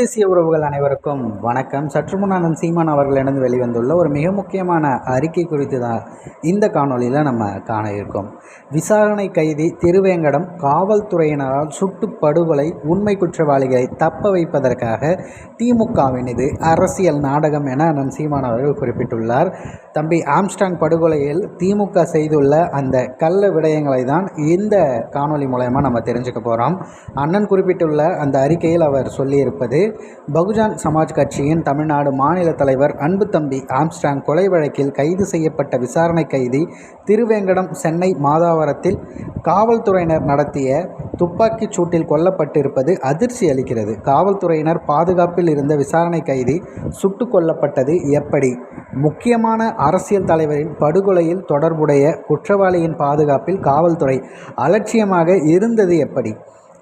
தேசிய உறவுகள் அனைவருக்கும் வணக்கம். சற்று முன்னானன் சீமான் அவர்களிடம் வெளிவந்துள்ள ஒரு மிக முக்கியமான அறிக்கை குறித்து தான் இந்த காணொளியில் நம்ம காண இருக்கோம். விசாரணை கைதி திருவேங்கடம் காவல்துறையினரால் சுட்டு படுகொலை உண்மை குற்றவாளிகளை தப்ப வைப்பதற்காக திமுகவின் இது அரசியல் நாடகம் என அண்ணன் சீமான் அவர்கள் குறிப்பிட்டுள்ளார். தம்பி ஆம்ஸ்டாங் படுகொலையில் திமுக செய்துள்ள அந்த கள்ள விடயங்களை தான் இந்த காணொளி மூலயமா நம்ம தெரிஞ்சுக்க போகிறோம் அண்ணன் குறிப்பிட்டுள்ள அந்த அறிக்கையில் அவர் சொல்லியிருப்பது பகுஜன் சமாஜ் கட்சியின் தமிழ்நாடு மாநில தலைவர் அன்பு தம்பி ஆம்ஸ்டாங் கொலை வழக்கில் கைது செய்யப்பட்ட விசாரணை கைதி திருவேங்கடம் சென்னை மாதாவரத்தில் காவல்துறையினர் நடத்திய துப்பாக்கிச் சூட்டில் கொல்லப்பட்டிருப்பது அதிர்ச்சி அளிக்கிறது. காவல்துறையினர் பாதுகாப்பில் இருந்த விசாரணை கைதி சுட்டு கொல்லப்பட்டது எப்படி? முக்கியமான அரசியல் தலைவரின் படுகொலையில் தொடர்புடைய குற்றவாளியின் பாதுகாப்பில் காவல்துறை அலட்சியமாக இருந்தது எப்படி?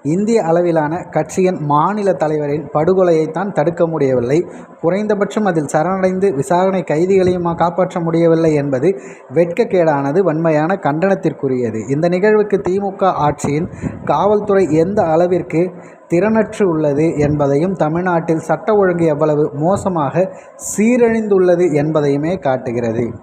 இந்திய அளவிலான கட்சியின் மாநில தலைவரின் படுகொலையைத்தான் தடுக்க முடியவில்லை. குறைந்தபட்சம் அதில் சரணடைந்து விசாரணை கைதிகளையும் காப்பாற்ற முடியவில்லை என்பது வெட்கக்கேடானது வன்மையான கண்டனத்திற்குரியது. இந்த நிகழ்வுக்கு திமுக ஆட்சியின் காவல்துறை எந்த அளவிற்கு திறனற்று உள்ளது என்பதையும் தமிழ்நாட்டில் சட்ட ஒழுங்கு எவ்வளவு மோசமாக சீரழிந்துள்ளது என்பதையுமே காட்டுகிறது.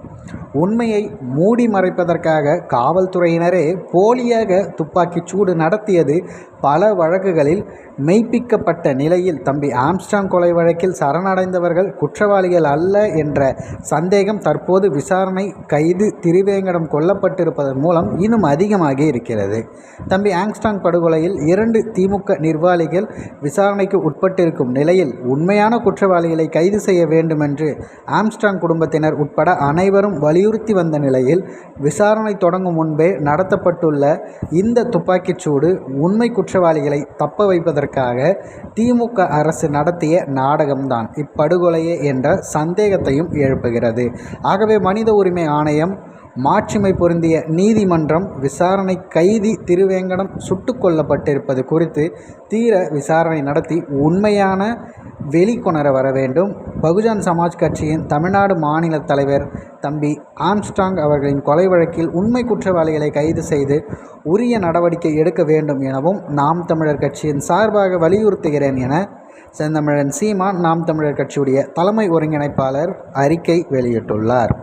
உண்மையை மூடி மறைப்பதற்காக காவல்துறையினரே போலியாக துப்பாக்கிச் சூடு நடத்தியது பல வழக்குகளில் மெய்ப்பிக்கப்பட்ட நிலையில் தம்பி ஆம்ஸ்டாங் கொலை வழக்கில் சரணடைந்தவர்கள் குற்றவாளிகள் அல்ல என்ற சந்தேகம் தற்போது விசாரணை கைது திருவேங்கடம் கொல்லப்பட்டிருப்பதன் மூலம் இன்னும் அதிகமாகி இருக்கிறது. தம்பி ஆங்ஸ்டாங் படுகொலையில் இரண்டு திமுக நிர்வாகிகள் விசாரணைக்கு உட்பட்டிருக்கும் நிலையில் உண்மையான குற்றவாளிகளை கைது செய்ய வேண்டுமென்று ஆம்ஸ்டாங் குடும்பத்தினர் உட்பட அனைவரும் வலியுறுத்தி வந்த நிலையில் விசாரணை தொடங்கும் முன்பே நடத்தப்பட்டுள்ள இந்த துப்பாக்கிச்சூடு உண்மை குற்றவாளிகளை தப்ப வைப்பதற்காக திமுக அரசு நடத்திய நாடகம்தான். இப்படுகொலையே என்ற சந்தேகத்தையும் எழுப்புகிறது. ஆகவே மனித உரிமை ஆணையம் மாட்சிமை பொருந்திய நீதிமன்றம் விசாரணை கைதி திருவேங்கடம் சுட்டு கொல்லப்பட்டிருப்பது குறித்து தீர விசாரணை நடத்தி உண்மையான வெளிக்கொணர வர வேண்டும். பகுஜன் சமாஜ் கட்சியின் தமிழ்நாடு மாநில தலைவர் தம்பி ஆம்ஸ்டாங் அவர்களின் கொலை வழக்கில் உண்மை குற்றவாளிகளை கைது செய்து உரிய நடவடிக்கை எடுக்க வேண்டும் எனவும் நாம் தமிழர் கட்சியின் சார்பாக வலியுறுத்துகிறேன் என செந்தமிழன் சீமான் நாம் தமிழர் கட்சியுடைய தலைமை ஒருங்கிணைப்பாளர் அறிக்கை வெளியிட்டுள்ளார்.